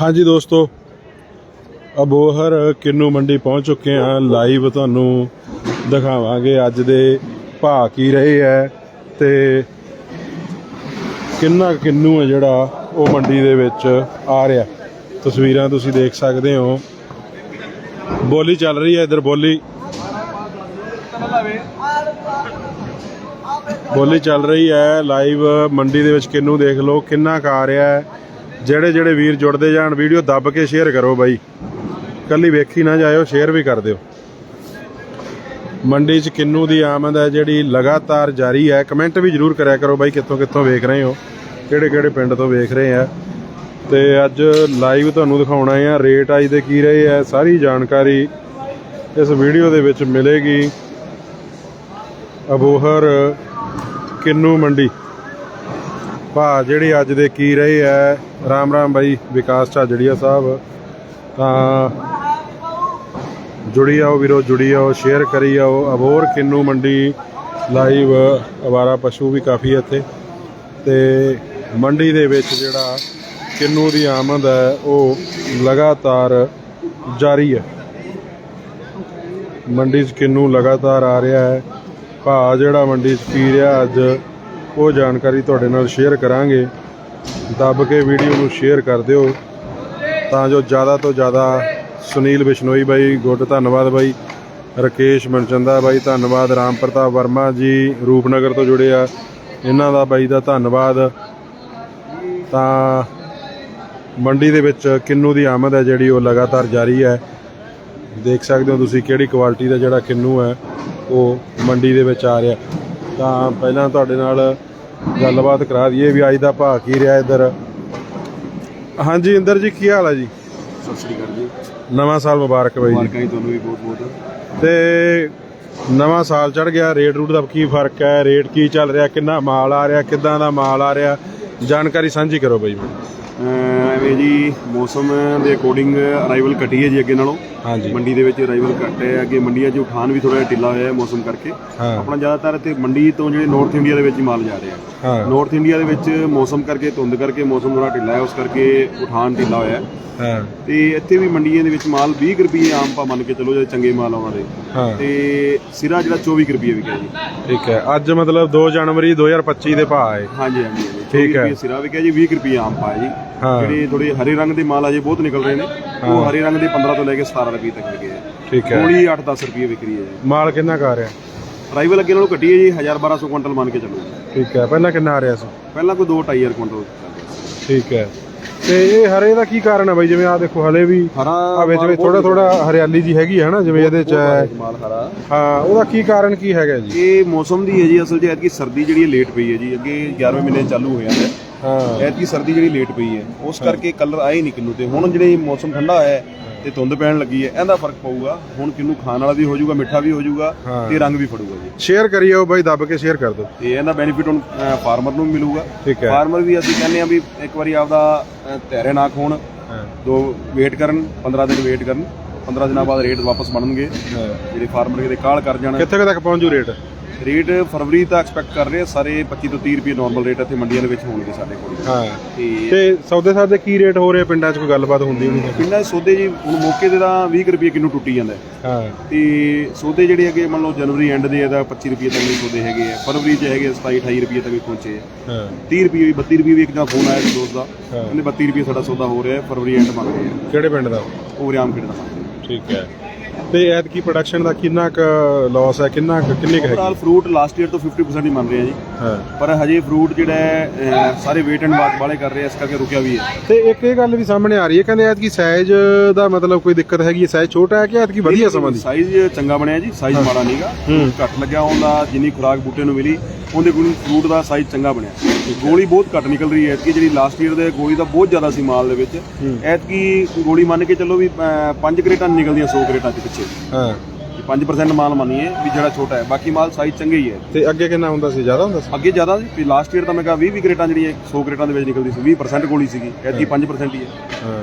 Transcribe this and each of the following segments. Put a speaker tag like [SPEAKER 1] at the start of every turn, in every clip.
[SPEAKER 1] ਹਾਂਜੀ ਦੋਸਤੋ ਅਬੋਹਰ ਕਿੰਨੂ ਮੰਡੀ ਪਹੁੰਚ ਚੁੱਕੇ ਹਾਂ। ਲਾਈਵ ਤੁਹਾਨੂੰ ਦਿਖਾਵਾਂਗੇ। ਅੱਜ ਦੇ ਭਾਅ ਕੀ ਰਹੇ ਹੈ ਤੇ ਕਿੰਨਾ ਕਿੰਨੂ ਹੈ ਜਿਹੜਾ ਉਹ ਮੰਡੀ ਦੇ ਵਿੱਚ ਆ ਰਿਹਾ। ਤਸਵੀਰਾਂ ਤੁਸੀਂ ਦੇਖ ਸਕਦੇ ਹੋ। ਬੋਲੀ ਚੱਲ ਰਹੀ ਹੈ ਇਧਰ, ਬੋਲੀ। ਬੋਲੀ ਚੱਲ ਰਹੀ ਹੈ। ਲਾਈਵ ਮੰਡੀ ਦੇ ਵਿੱਚ ਕਿੰਨੂ ਦੇਖ ਲਓ, ਕਿੰਨਾ ਕੁ ਆ ਰਿਹਾ ਹੈ। ਜਿਹੜੇ ਜਿਹੜੇ ਵੀਰ ਜੁੜਦੇ ਜਾਣ, ਵੀਡੀਓ ਦੱਬ ਕੇ ਸ਼ੇਅਰ ਕਰੋ ਬਾਈ। ਕੱਲੀ ਵੇਖੀ ਨਾ ਜਾਇਓ ਸ਼ੇਅਰ ਵੀ ਕਰ ਦਿਓ। ਮੰਡੀ 'ਚ ਕਿੰਨੂ ਦੀ ਆਮਦ ਹੈ, ਜਿਹੜੀ ਲਗਾਤਾਰ ਜਾਰੀ ਹੈ ਕਮੈਂਟ ਵੀ ਜਰੂਰ ਕਰਿਆ ਕਰੋ ਬਾਈ, ਕਿੱਥੋਂ ਕਿੱਥੋਂ ਵੇਖ ਰਹੇ ਹੋ, ਕਿਹੜੇ ਕਿਹੜੇ ਪਿੰਡ ਤੋਂ ਵੇਖ ਰਹੇ ਆ। ਤੇ ਅੱਜ ਲਾਈਵ ਤੁਹਾਨੂੰ ਦਿਖਾਉਣਾ ਹੈ ਰੇਟ ਅੱਜ ਦੇ ਕੀ ਰਹੇ ਆ, ਸਾਰੀ ਜਾਣਕਾਰੀ ਇਸ ਵੀਡੀਓ ਦੇ ਵਿੱਚ ਮਿਲੇਗੀ। ਅਬੋਹਰ ਕਿੰਨੂ ਮੰਡੀ। ਭਾ ਜਿਹੜੀ ਅੱਜ ਦੇ ਕੀ ਰਹੇ ਐ, ਰਾਮ ਰਾਮ ਬਾਈ, ਵਿਕਾਸ ਝਾਜੜੀਆ ਸਾਹਿਬ। ਤਾਂ ਜੁੜੀ ਆਓ ਵੀਰੋ, ਜੁੜੀ ਆਓ ਸ਼ੇਅਰ ਕਰੀ ਆਓ। ਅਬੋਰ ਕਿੰਨੂ ਮੰਡੀ ਲਾਈਵ ਅਵਾਰਾ ਪਸ਼ੂ ਵੀ ਕਾਫੀ ਇੱਥੇ। ਤੇ ਮੰਡੀ ਦੇ ਵਿੱਚ ਜਿਹੜਾ ਕਿੰਨੂ ਦੀ ਆਮਦ ਹੈ ਉਹ ਲਗਾਤਾਰ ਜਾਰੀ ਹੈ ਮੰਡੀ 'ਚ ਕਿੰਨੂ ਲਗਾਤਾਰ ਆ ਰਿਹਾ ਹੈ ਭਾਅ ਜਿਹੜਾ ਮੰਡੀ 'ਚ ਪੀ ਰਿਹਾ ਅੱਜ ਉਹ ਜਾਣਕਾਰੀ ਤੁਹਾਡੇ ਨਾਲ ਸ਼ੇਅਰ ਕਰਾਂਗੇ। ਦੱਬ ਕੇ ਵੀਡੀਓ ਨੂੰ ਸ਼ੇਅਰ ਕਰ ਦਿਓ। ਤਾਂ ਜੋ ਜ਼ਿਆਦਾ ਤੋਂ ਜ਼ਿਆਦਾ ਸੁਨੀਲ ਬਿਸ਼ਨੋਈ ਬਾਈ, ਗੁੱਡ ਧੰਨਵਾਦ ਬਾਈ। ਰਕੇਸ਼ ਮਨਚੰਦਾ ਬਾਈ, ਧੰਨਵਾਦ। ਰਾਮ ਪ੍ਰਤਾਪ ਵਰਮਾ ਜੀ, ਰੂਪਨਗਰ ਤੋਂ ਜੁੜੇ ਆ। ਇਹਨਾਂ ਦਾ ਬਾਈ ਦਾ ਧੰਨਵਾਦ। ਤਾਂ ਮੰਡੀ ਦੇ ਵਿੱਚ ਕਿੰਨੂ ਦੀ ਆਮਦ ਹੈ ਜਿਹੜੀ ਉਹ ਲਗਾਤਾਰ ਜਾਰੀ ਹੈ। ਦੇਖ ਸਕਦੇ ਹੋ ਤੁਸੀਂ ਕਿਹੜੀ ਕੁਆਲਿਟੀ ਦਾ ਜਿਹੜਾ ਕਿੰਨੂ ਹੈ, ਉਹ ਮੰਡੀ ਦੇ ਵਿੱਚ ਆ ਰਿਹਾ। ਤਾਂ ਪਹਿਲਾਂ ਤੁਹਾਡੇ ਨਾਲ ਗੱਲਬਾਤ ਕਰਾ ਦਈਏ ਵੀ ਅੱਜ ਦਾ ਭਾਅ ਕੀ ਰਿਹਾ ਇੱਧਰ। ਹਾਂਜੀ ਇੰਦਰ ਜੀ ਕੀ ਹਾਲ ਹੈ ਜੀ?
[SPEAKER 2] ਸਤਿ ਸ੍ਰੀ ਅਕਾਲ ਜੀ।
[SPEAKER 1] ਨਵਾਂ ਸਾਲ ਮੁਬਾਰਕ ਬਾਈ ਜੀ।
[SPEAKER 2] ਮੁਬਾਰਕਾਂ ਜੀ ਤੁਹਾਨੂੰ ਵੀ ਬਹੁਤ ਬਹੁਤ।
[SPEAKER 1] ਤੇ ਨਵਾਂ ਸਾਲ ਚੜ ਗਿਆ ਰੇਟ ਰੂਟ ਦਾ ਕੀ ਫ਼ਰਕ ਹੈ? ਰੇਟ ਕੀ ਚੱਲ ਰਿਹਾ? ਕਿੰਨਾ ਮਾਲ ਆ ਰਿਹਾ? ਕਿੱਦਾਂ ਦਾ ਮਾਲ ਆ ਰਿਹਾ? ਜਾਣਕਾਰੀ ਸਾਂਝੀ ਕਰੋ ਬਾਈ
[SPEAKER 2] ਅਹ ਐਵੇਂ ਜੀ ਮੌਸਮ ਦੇ ਅਕੋਰਡਿੰਗ ਅਰਾਈਵਲ ਘਟੀ ਹੈ ਜੀ ਅੱਗੇ ਨਾਲੋਂ।
[SPEAKER 1] ਹਾਂਜੀ।
[SPEAKER 2] ਮੰਡੀ ਦੇ ਵਿੱਚ ਅਰਾਈਵਲ ਘੱਟ ਹੈ ਅੱਗੇ ਮੰਡੀਆਂ 'ਚ ਉਠਾਨ ਵੀ ਥੋੜਾ ਜਿਹਾ ਢਿੱਲਾ ਹੋਇਆ ਹੈ ਮੌਸਮ ਕਰਕੇ। ਆਪਣਾ ਜ਼ਿਆਦਾਤਰ ਇੱਥੇ ਮੰਡੀ ਤੋਂ ਜਿਹੜੇ ਨਾਰਥ ਇੰਡੀਆ ਦੇ ਵਿੱਚ ਹੀ ਮਾਲ ਜਾ ਰਿਹਾ ਹੈ। ਨਾਰਥ ਇੰਡੀਆ ਦੇ ਵਿੱਚ ਮੌਸਮ ਕਰਕੇ ਧੁੰਦ ਕਰਕੇ ਮੌਸਮ ਥੋੜਾ ਢਿੱਲਾ ਹੈ ਉਸ ਕਰਕੇ ਉਠਾਨ ਢਿੱਲਾ ਹੋਇਆ ਹੈ।
[SPEAKER 1] ਹਾਂ।
[SPEAKER 2] ਤੇ ਇੱਥੇ ਵੀ ਮੰਡੀਆਂ ਦੇ ਵਿੱਚ ਮਾਲ 20 ਕੁ ਰੁਪਏ ਆਮ ਪਾ ਮੰਨ ਕੇ ਚੱਲੋ ਜੇ ਚੰਗੇ ਮਾਲ ਆਉਣਾ ਦੇ
[SPEAKER 1] ਹਾਂ।
[SPEAKER 2] ਤੇ ਸਿਰਾ ਜਿਹੜਾ 24 ਕੁ ਰੁਪਏ ਵਿਕਿਆ ਜੀ।
[SPEAKER 1] ਠੀਕ ਹੈ। ਅੱਜ ਮਤਲਬ 2 ਜਨਵਰੀ 2025 ਦੇ ਭਾਅ ਹੈ।
[SPEAKER 2] ਹਾਂਜੀ ਹਾਂਜੀ
[SPEAKER 1] ਠੀਕ ਹੈ।
[SPEAKER 2] 24 ਰੁਪਏ ਸਿਰਾ ਵਿਕਿਆ ਜੀ 20 ਕੁ ਰੁਪਏ ਆਮ ਪਾਇਆ ਜੀ। ਜਿਹੜੇ ਥੋੜੇ ਹਰੇ ਰੰਗ ਦੇ ਮਾਲ ਅਜੇ ਬਹੁਤ ਨਿਕਲ ਰਹੇ ਨੇ। ਉਹ ਹਰੇ ਰੰਗ ਦੇ 15 ਤੋਂ ਲੈ ਕੇ 17 ਰੁਪਏ ਤੱਕ ਵਿਕੇ ਆ।
[SPEAKER 1] ਠੀਕ ਹੈ।
[SPEAKER 2] ਥੋੜੀ 8-10 ਰੁਪਏ ਵਿਕ ਰਹੀ ਹੈ ਜੀ।
[SPEAKER 1] ਮਾਲ ਕਿੰਨਾ ਕੁ ਰਿਹਾ?
[SPEAKER 2] ਰਾਈਵਲ ਅੱਗੇ ਨਾਲੋਂ ਘਟੀ ਹੈ ਜੀ 1000-1200 ਕੁਇੰਟਲ ਮੰਨ ਕੇ ਚੱਲੋ
[SPEAKER 1] ਠੀਕ ਹੈ ਪਹਿਲਾਂ ਕਿੰਨਾ ਆ ਰਿਹਾ ਸੀ?
[SPEAKER 2] ਪਹਿਲਾਂ ਕੋਈ 2-2500 ਕੁਇੰਟਲ।
[SPEAKER 1] ਠੀਕ ਹੈ। ਤੇ ਇਹ ਹਰੇ ਦਾ ਕੀ ਕਾਰਨ ਹੈ ਬਾਈ? ਜਿਵੇਂ ਆ ਦੇਖੋ ਹਲੇ ਵੀ
[SPEAKER 2] ਹਰਾ
[SPEAKER 1] ਆ ਵਿੱਚ ਵਿੱਚ ਥੋੜਾ ਥੋੜਾ ਹਰਿਆਲੀ ਜੀ ਹੈਗੀ ਹੈ ਨਾ ਜਿਵੇਂ ਇਹਦੇ ਚ ਹੈ।
[SPEAKER 2] ਮਾਲ ਹਰਾ।
[SPEAKER 1] ਹਾਂ ਉਹਦਾ ਕੀ ਕਾਰਨ ਕੀ ਹੈਗਾ ਜੀ?
[SPEAKER 2] ਇਹ ਮੌਸਮ ਦੀ ਹੈ ਜੀ ਅਸਲ 'ਚ ਐਤਕੀ ਸਰਦੀ ਜਿਹੜੀ ਹੈ ਲੇਟ ਪਈ ਹੈ ਜੀ। ਅੱਗੇ 11ਵੇਂ ਮਹੀਨੇ ਚਾਲੂ ਹੋ ਜਾਂਦਾ ਹੈ।
[SPEAKER 1] ਹਾਂ।
[SPEAKER 2] ਐਤਕੀ ਸਰਦੀ ਜਿਹੜੀ ਲੇਟ ਪਈ ਹੈ ਉਸ ਕਰਕੇ ਕਲਰ ਆਏ ਨਹੀਂ ਕਿੰਨੂ ਤੇ। ਹੁਣ ਜਿਹੜੇ ਮੌਸਮ ਠੰਡਾ ਹੋਇਆ ਹੈ ਤੇ ਧੁੰਦ ਪੈਣ ਲੱਗੀ ਹੈ ਇਹਦਾ ਫ਼ਰਕ ਪਊਗਾ। ਹੁਣ ਕਿੰਨੂ ਖਾਣ ਵਾਲਾ ਵੀ ਹੋ ਜਾਊਗਾ ਮਿੱਠਾ ਵੀ ਹੋ। ਜਾਊਗਾ। ਤੇ ਰੰਗ ਵੀ ਫੜੂਗਾ ਜੀ।
[SPEAKER 1] ਸ਼ੇਅਰ ਕਰਿਓ ਬਾਈ ਦੱਬ ਕੇ ਸ਼ੇਅਰ ਕਰ ਦਿਓ।
[SPEAKER 2] ਤੇ ਇਹਦਾ ਬੈਨੀਫਿਟ ਹੁਣ ਫਾਰਮਰ ਨੂੰ ਵੀ ਮਿਲੂਗਾ। ਫਾਰਮਰ ਵੀ ਅਸੀਂ ਕਹਿੰਦੇ ਆ ਵੀ ਇੱਕ ਵਾਰੀ ਆਪਦਾ ਧੈर्य ਨਾ ਖੋਣ। ਦੋ ਵੇਟ ਕਰਨ 15 ਦਿਨ ਵੇਟ ਕਰਨ। 15 ਦਿਨਾਂ ਬਾਅਦ ਰੇਟ ਵਾਪਸ ਬਣਨਗੇ। ਜਿਹੜੇ ਫਾਰਮਰ ਕਿਤੇ ਕਾਲ ਕਰ ਜਾਣ।
[SPEAKER 1] ਕਿੱਥੇ ਤੱਕ ਪਹੁੰਚੂ ਰੇਟ
[SPEAKER 2] ਰੇਟ ਫਰਵਰੀ ਤੱਕ ਐਕਸਪੈਕਟ ਕਰ ਰਹੇ ਆ, ਸਾਰੇ 25 ਤੋਂ 30 ਰੁਪਏ ਨਾਰਮਲ ਰੇਟ ਇੱਥੇ ਮੰਡੀਆਂ ਦੇ ਵਿੱਚ ਹੋਣਗੇ ਸਾਡੇ ਕੋਲ।
[SPEAKER 1] ਹਾਂ।
[SPEAKER 2] ਤੇ
[SPEAKER 1] ਤੇ ਸੌਦੇ ਸਾਦੇ ਕੀ ਰੇਟ ਹੋ ਰਿਹਾ ਪਿੰਡਾਂ 'ਚ ਕੋਈ ਗੱਲਬਾਤ ਹੁੰਦੀ ਹੋਣੀ?
[SPEAKER 2] ਪਿੰਡਾਂ ਦੇ ਸੌਦੇ ਜੀ ਹੁਣ ਮੌਕੇ ਤੇ ਤਾਂ 20 ਕੁ ਰੁਪਏ ਕਿਲੋ ਟੁੱਟੀ ਜਾਂਦਾ। ਹੈ।
[SPEAKER 1] ਹਾਂ
[SPEAKER 2] ਤੇ ਸੌਦੇ ਜਿਹੜੇ ਹੈਗੇ ਮੰਨ ਲਓ ਜਨਵਰੀ ਐਂਡ ਦੇ ਇਹਦਾ 25 ਰੁਪਏ ਤੱਕ ਵੀ ਸੌਦੇ ਹੈਗੇ ਆ ਫਰਵਰੀ 'ਚ ਹੈਗੇ 27 28 ਰੁਪਏ ਤੱਕ ਵੀ ਪਹੁੰਚੇ ਆ।
[SPEAKER 1] ਹਾਂ।
[SPEAKER 2] 30 ਰੁਪਏ ਵੀ 32 ਰੁਪਏ ਵੀ ਇੱਕ ਜਾਂ ਫੋਨ ਆਇਆ ਸੀ ਦੋਸਤ ਦਾ
[SPEAKER 1] ਹਾਂ।
[SPEAKER 2] ਕਹਿੰਦੇ 32 ਰੁਪਏ ਸਾਡਾ ਸੌਦਾ ਹੋ ਰਿਹਾ ਹੈ ਫਰਵਰੀ ਐਂਡ ਮੰਗ ਰਹੇ ਆ
[SPEAKER 1] ਕਿਹੜੇ ਪਿੰਡ ਦਾ?
[SPEAKER 2] ਉਹ ਰਿਆਮ ਖੇਡ ਦਾ। ਮੰਗ ਰਹੇ ਆ
[SPEAKER 1] ਠੀਕ ਹੈ। ਤੇ ਐਤਕੀ ਪ੍ਰੋਡਕਸ਼ਨ ਦਾ ਕਿੰਨਾ ਕੁ ਲਾਸ ਹੈ ਕਿੰਨਾ ਕੁ ਕਿੰਨੀ ਕੁ
[SPEAKER 2] ਓਵਰਆਲ
[SPEAKER 1] ਹੈਗੀ?
[SPEAKER 2] ਫਰੂਟ ਲਾਸਟ ਈਅਰ ਤੋਂ 50% ਹੀ ਮੰਨ ਰਹੇ ਆ ਜੀ।
[SPEAKER 1] ਹਾਂ।
[SPEAKER 2] ਪਰ ਹਜੇ ਫਰੂਟ ਜਿਹੜਾ ਹੈ ਅਹ, ਸਾਰੇ ਵੇਟ ਐਂਡ ਵਾਚ ਵਾਲੇ ਕਰ ਰਹੇ ਆ ਇਸ ਕਰਕੇ ਰੁਕਿਆ ਵੀ ਹੈ।
[SPEAKER 1] ਤੇ ਇੱਕ ਇਹ ਗੱਲ ਵੀ ਸਾਹਮਣੇ ਆ ਰਹੀ ਹੈ ਕਹਿੰਦੇ ਐਤਕੀ ਸਾਈਜ਼ ਦਾ ਮਤਲਬ ਕੋਈ ਦਿੱਕਤ ਹੈਗੀ ਹੈ? ਸਾਈਜ਼ ਛੋਟਾ ਹੈ ਕਿ ਐਤਕੀ ਵਧੀਆ ਸਮਾਂ ਦੀ?
[SPEAKER 2] ਸਾਈਜ਼ ਚੰਗਾ ਬਣਿਆ ਜੀ ਸਾਈਜ਼ ਮਾੜਾ ਨਹੀਂਗਾ ਘੱਟ ਲੱਗਿਆ ਉਹਦਾ ਜਿੰਨੀ ਖੁਰਾਕ ਬੂਟੇ ਨੂੰ ਮਿਲੀ ਉਹਦੇ ਕੋਲ ਫਰੂਟ ਦਾ ਸਾਈਜ਼ ਚੰਗਾ ਬਣਿਆ। ਗੋਲੀ ਬਹੁਤ ਘੱਟ ਨਿਕਲ ਰਹੀ ਹੈ। ਐਤਕੀ ਜਿਹੜੀ ਲਾਸਟ ਈਅਰ ਦੇ ਗੋਲੀ ਦਾ ਬਹੁਤ ਜ਼ਿਆਦਾ ਸੀ ਮਾਲ ਦੇ ਵਿੱਚ। ਐਤਕੀ ਗੋਲੀ ਮੰਨ ਕੇ ਚੱਲੋ ਵੀ 5 ਕਰੇਟਾਂ ਨਿਕਲਦੀਆਂ 100 ਕਰੇਟਾਂ ਦੇ ਪਿੱਛੇ।
[SPEAKER 1] ਹਾਂ।
[SPEAKER 2] ਕਿ 5% ਮਾਲ ਮੰਨੀਏ ਵੀ ਜਿਹੜਾ ਛੋਟਾ ਹੈ। ਬਾਕੀ ਮਾਲ ਸਾਈਜ਼ ਚੰਗੇ ਹੀ ਹੈ।
[SPEAKER 1] ਤੇ ਅੱਗੇ ਕਿੰਨਾ ਹੁੰਦਾ ਸੀ? ਜ਼ਿਆਦਾ ਹੁੰਦਾ ਸੀ?
[SPEAKER 2] ਅੱਗੇ ਜ਼ਿਆਦਾ ਸੀ। ਲਾਸਟ ਈਅਰ ਤਾਂ ਮੈਂ ਕਿਹਾ 20 20 ਕਰੇਟਾਂ ਜਿਹੜੀਆਂ 100 ਕਰੇਟਾਂ ਦੇ ਵਿੱਚ ਨਿਕਲਦੀ ਸੀ। 20% ਗੋਲੀ ਸੀਗੀ। ਐਤਕੀ 5% ਹੀ ਹੈ।
[SPEAKER 1] ਹਾਂ।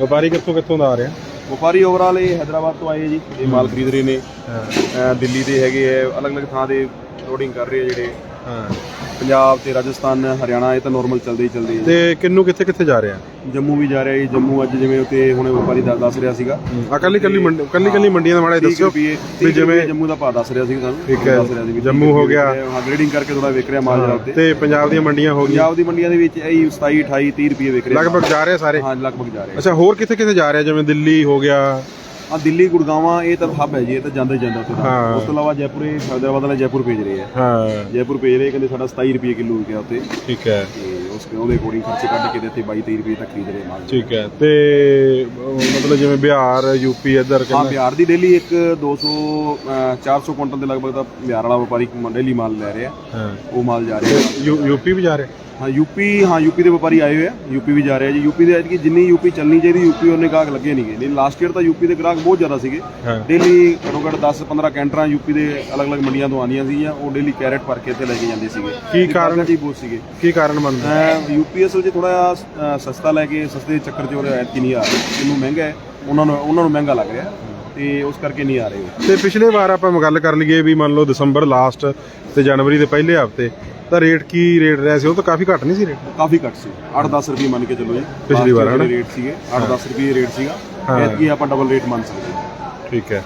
[SPEAKER 1] ਵਪਾਰੀ ਕਿੱਥੋਂ ਕਿੱਥੋਂ ਦਾ ਆ ਰਿਹਾ?
[SPEAKER 2] ਵਪਾਰੀ ਓਵਰਆਲ ਇਹ ਹੈਦਰਾਬਾਦ ਤੋਂ ਆਏ ਜੀ। ਇਹ ਮਾਲ ਖਰੀਦ ਰਹੇ ਨੇ।
[SPEAKER 1] ਹਾਂ।
[SPEAKER 2] ਦਿੱਲੀ ਦੇ ਹੈਗੇ ਆ ਅਲੱਗ-ਅਲੱਗ ਥਾਂ ਦੇ ਲੋਡਿੰਗ ਕਰ ਰਹੇ ਜਿਹੜੇ।
[SPEAKER 1] ਹਾਂ
[SPEAKER 2] ਪੰਜਾਬ ਤੇ ਰਾਜਸਥਾਨ ਹਰਿਆਣਾ ਇਹ ਤਾਂ ਨਾਰਮਲ ਚੱਲਦੇ ਹੀ ਚੱਲਦੇ ਆ
[SPEAKER 1] ਤੇ ਕਿੰਨੂ ਕਿੱਥੇ ਕਿੱਥੇ ਜਾ ਰਿਹਾ?
[SPEAKER 2] ਜੰਮੂ ਵੀ ਜਾ ਰਿਹਾ ਜੀ ਜੰਮੂ ਅੱਜ ਜਿਵੇਂ ਉੱਤੇ ਹੁਣ ਵਪਾਰੀ ਦਾ ਦੱਸ ਰਿਹਾ ਸੀਗਾ।
[SPEAKER 1] ਆ ਕੱਲੀ ਕੱਲੀ ਮੰਡੀ ਕੱਲੀ ਕੱਲੀ ਮੰਡੀਆਂ ਦਾ ਮਾੜਾ ਜਿਹਾ
[SPEAKER 2] 30
[SPEAKER 1] ਦੱਸਿਓ
[SPEAKER 2] ਰੁਪਏ
[SPEAKER 1] ਵੀ ਜਿਵੇਂ
[SPEAKER 2] ਜੰਮੂ ਦਾ ਭਾਅ ਦੱਸ ਰਿਹਾ ਸੀ ਸਾਨੂੰ।
[SPEAKER 1] ਠੀਕ ਹੈ।
[SPEAKER 2] ਦੱਸ ਰਿਹਾ ਸੀ ਵੀ
[SPEAKER 1] ਜੰਮੂ
[SPEAKER 2] 30
[SPEAKER 1] ਹੋ ਗਿਆ।
[SPEAKER 2] ਹਾਂ ਗ੍ਰੇਡਿੰਗ ਕਰਕੇ ਥੋੜਾ ਵਿਕ ਰਿਹਾ ਮਾਲ ਜਰਾ ਉੱਤੇ
[SPEAKER 1] ਤੇ। ਪੰਜਾਬ ਦੀਆਂ ਮੰਡੀਆਂ ਹੋ ਗਈਆਂ।
[SPEAKER 2] ਪੰਜਾਬ ਦੀ ਮੰਡੀਆਂ ਦੇ ਵਿੱਚ ਇਹ 27 28 30 ਰੁਪਏ ਵਿਕ ਰਿਹਾ
[SPEAKER 1] ਲਗਭਗ ਜਾ ਰਹੇ ਸਾਰੇ?
[SPEAKER 2] ਹਾਂ ਲਗਭਗ ਜਾ ਰਿਹਾ
[SPEAKER 1] ਅੱਛਾ ਹੋਰ ਕਿੱਥੇ ਕਿੱਥੇ ਜਾ ਰਿਹਾ ਜਿਵੇਂ ਦਿੱਲੀ ਹੋ ਗਿਆ
[SPEAKER 2] ਆ ਦਿੱਲੀ ਗੁੜਗਾਵਾਂ ਇਹ ਤਾਂ ਹੱਬ ਹੈ ਜੀ ਇਹ ਤਾਂ ਜਾਂਦਾ ਹੀ ਜਾਂਦਾ ਉੱਥੇ
[SPEAKER 1] ਹਾਂ।
[SPEAKER 2] ਤਾਂ। ਉਸ ਤੋਂ ਇਲਾਵਾ ਜੈਪੁਰ ਇਹ ਹੈਦਰਾਬਾਦ ਵਾਲੇ ਜੈਪੁਰ ਭੇਜ ਰਹੇ ਆ।
[SPEAKER 1] ਹਾਂ।
[SPEAKER 2] ਜੈਪੁਰ ਭੇਜ ਰਹੇ ਕਹਿੰਦੇ ਸਾਡਾ 27 ਰੁਪਏ ਕਿਲੋ ਵਿਕਿਆ ਉੱਤੇ
[SPEAKER 1] ਠੀਕ ਹੈ।
[SPEAKER 2] ਤੇ ਉਸ ਉਹਦੇ ਅਕੋਰਡਿੰਗ ਖਰਚੇ ਕੱਢ ਕੇ ਦਿੱਤੇ 22 23 ਰੁਪਏ ਤੱਕ ਖਰੀਦ ਰਹੇ ਮਾਲ।
[SPEAKER 1] ਠੀਕ ਹੈ। ਤੇ ਅਹ, ਮਤਲਬ ਜਿਵੇਂ ਬਿਹਾਰ ਯੂਪੀ ਇੱਧਰ
[SPEAKER 2] ਹਾਂ ਬਿਹਾਰ ਦੀ ਡੇਲੀ ਇੱਕ 200 ਅਹ, 400 ਕੁਇੰਟਲ ਦੇ ਲਗਭਗ ਤਾਂ ਬਿਹਾਰ ਵਾਲਾ ਵਪਾਰੀ ਡੇਲੀ ਮਾਲ ਲੈ ਰਿਹਾ।
[SPEAKER 1] ਹਾਂ।
[SPEAKER 2] ਉਹ ਮਾਲ ਜਾ ਰਿਹਾ।
[SPEAKER 1] ਯੂ- ਯੂਪੀ ਵੀ ਜਾ ਰਿਹਾ?
[SPEAKER 2] ਹਾਂ ਯੂਪੀ ਹਾਂ ਯੂਪੀ ਦੇ ਵਪਾਰੀ ਆਏ ਹੋਏ ਆ। ਯੂਪੀ ਵੀ ਜਾ ਰਿਹਾ ਜੀ। ਯੂਪੀ ਦੇ ਐਤਕੀ ਜਿੰਨੀ ਯੂਪੀ ਚੱਲਣੀ ਚਾਹੀਦੀ ਯੂਪੀ ਉਹਨੇ ਗਾਹਕ ਲੱਗੇ ਨਹੀਂਗੇ ਨਹੀਂ ਲਾਸਟ ਈਅਰ ਤਾਂ ਯੂਪੀ ਦੇ ਗ੍ਰਾਹਕ ਬਹੁਤ ਜ਼ਿਆਦਾ ਸੀਗੇ। ਡੇਲੀ ਘੱਟੋ ਘੱਟ 10 15 ਕੈਂਟਰਾਂ ਯੂਪੀ ਦੇ ਅਲੱਗ-ਅਲੱਗ ਮੰਡੀਆਂ ਤੋਂ ਆਉਂਦੀਆਂ ਸੀਗੀਆਂ। ਉਹ ਡੇਲੀ ਕੈਰਟ ਭਰ ਕੇ ਇੱਥੇ ਲੈ ਕੇ ਜਾਂਦੇ ਸੀਗੇ।
[SPEAKER 1] ਕੀ ਕਾਰਨ?
[SPEAKER 2] ਜੀ ਬਹੁਤ ਸੀਗੇ।
[SPEAKER 1] ਕੀ ਕਾਰਨ ਬਣਦਾ?
[SPEAKER 2] ਯੂਪੀ ਅਸਲ 'ਚ ਥੋੜਾ ਸਸਤਾ ਲੈ ਕੇ ਸਸਤੇ ਚੱਕਰ 'ਚ ਉਹ ਐਤਕੀ ਨਹੀਂ ਆ ਰਹੇ। ਇਹਨੂੰ ਮਹਿੰਗਾ ਹੈ ਉਹਨਾਂ ਨੂੰ ਉਹਨਾਂ ਨੂੰ ਮਹਿੰਗਾ ਲੱਗ ਰਿਹਾ। ਤੇ ਉਸ ਕਰਕੇ ਨਹੀਂ ਆ ਰਹੇ।
[SPEAKER 1] ਤੇ ਪਿਛਲੇ ਵਾਰ ਆਪਾਂ ਗੱਲ ਕਰ ਲਈਏ ਵੀ ਮੰਨ ਲਓ ਦਸੰਬਰ ਲਾਸਟ ਤੇ ਜਨਵਰੀ ਦੇ ਪਹਿਲੇ ਹਫ਼ਤੇ ਤਾਂ ਰੇਟ ਕੀ ਰੇਟ ਰਿਹਾ ਸੀ? ਉਹ ਤਾਂ ਕਾਫੀ ਘੱਟ ਨਹੀਂ ਸੀ ਰੇਟ
[SPEAKER 2] ਕਾਫੀ ਘੱਟ ਸੀ। 8-10 ਰੁਪਏ ਮੰਨ ਕੇ ਚੱਲੋ ਜੀ।
[SPEAKER 1] ਪਿਛਲੀ ਵਾਰ, ਹਨਾ?
[SPEAKER 2] ਰੇਟ ਸੀਗੇ 8-10 ਰੁਪਏ ਰੇਟ ਸੀਗਾ। ਐਤਕੀ ਆਪਾਂ ਡਬਲ ਰੇਟ ਮੰਨ ਸਕਦੇ ਹਾਂ।
[SPEAKER 1] ਠੀਕ ਹੈ।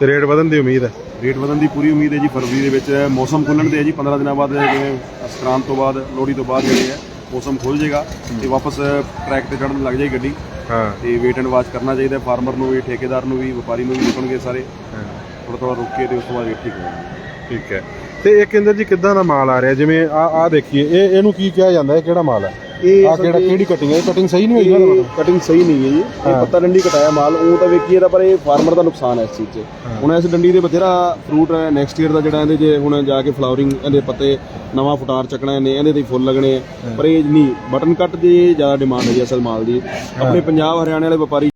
[SPEAKER 1] ਤੇ ਰੇਟ ਵਧਣ ਦੀ ਉਮੀਦ ਹੈ?
[SPEAKER 2] ਰੇਟ ਵਧਣ ਦੀ ਪੂਰੀ ਉਮੀਦ ਹੈ ਜੀ ਫਰਵਰੀ ਦੇ ਵਿੱਚ। ਮੌਸਮ ਖੁੱਲਣ ਦੇ ਹੈ ਜੀ। 15 ਦਿਨਾਂ ਬਾਅਦ ਜਿਵੇਂ ਸੰਕਰਾਂਤ ਤੋਂ ਬਾਅਦ ਲੋਹੜੀ ਤੋਂ ਬਾਅਦ ਜਿਹੜੇ ਹੈ ਮੌਸਮ ਖੁੱਲ ਜਾਏਗਾ ਤੇ ਵਾਪਸ ਟਰੈਕ ਤੇ ਚੜਨ ਲੱਗ ਜਾਏਗੀ ਗੱਡੀ।
[SPEAKER 1] ਹਾਂ।
[SPEAKER 2] ਤੇ ਵੇਟ ਐਂਡ ਵਾਚ ਕਰਨਾ ਚਾਹੀਦਾ ਫਾਰਮਰ ਨੂੰ ਵੀ ਠੇਕੇਦਾਰ ਨੂੰ ਵੀ ਵਪਾਰੀ ਨੂੰ ਵੀ ਰੁਕਣਗੇ ਸਾਰੇ। ਥੋੜਾ ਥੋੜਾ ਰੁਕ ਕੇ ਤੇ ਉਸ ਤੋਂ ਬਾਅਦ ਰੇਟ ਠੀਕ ਹੋਏਗਾ
[SPEAKER 1] ਠੀਕ ਹੈ। ਤੇ ਇਹ ਕਹਿੰਦੇ ਜੀ ਕਿੱਦਾਂ ਦਾ ਮਾਲ ਆ ਰਿਹਾ? ਜਿਵੇਂ ਆ ਆ ਦੇਖੀਏ ਇਹ ਇਹਨੂੰ ਕੀ ਕਿਹਾ ਜਾਂਦਾ ਹੈ? ਕਿਹੜਾ ਮਾਲ ਹੈ
[SPEAKER 2] ਇਹ
[SPEAKER 1] ਆ ਕਿਹੜਾ ਕਿਹੜੀ ਕਟਿੰਗ ਹੈ? ਕਟਿੰਗ ਸਹੀ ਨਹੀਂ ਹੋਈ ਨਾ
[SPEAKER 2] ਕਟਿੰਗ ਸਹੀ ਨਹੀਂ ਹੈ ਜੀ। ਇਹ ਪੱਤਾ ਡੰਡੀ ਕਟਾਇਆ ਮਾਲ ਉਹ ਤਾਂ ਵੇਖੀਏ ਤਾਂ ਪਰ ਇਹ ਫਾਰਮਰ ਦਾ ਨੁਕਸਾਨ ਹੈ ਇਸ ਚੀਜ਼ 'ਚ। ਹੁਣ ਇਸ ਡੰਡੀ ਦੇ ਬਥੇਰਾ ਫਰੂਟ ਹੈ ਨੈਕਸਟ ਈਅਰ ਦਾ ਜਿਹੜਾ ਇਹਦੇ ਜੇ ਹੁਣ ਜਾ ਕੇ ਫਲਾਵਰਿੰਗ ਇਹਦੇ ਪੱਤੇ ਨਵਾਂ ਫੁਟਾਰ ਚੱਕਣਾ ਨੇ ਇਹਦੇ ਤੇ ਫੁੱਲ ਲੱਗਣੇ। ਪਰ ਇਹ ਨਹੀਂ ਬਟਨ ਕੱਟ ਦੀ ਜ਼ਿਆਦਾ ਡਿਮਾਂਡ ਹੈ ਜੀ ਅਸਲ ਮਾਲ ਦੀ। ਆਪਣੇ ਪੰਜਾਬ ਹਰਿਆਣੇ ਵਾਲੇ ਵਪਾਰੀ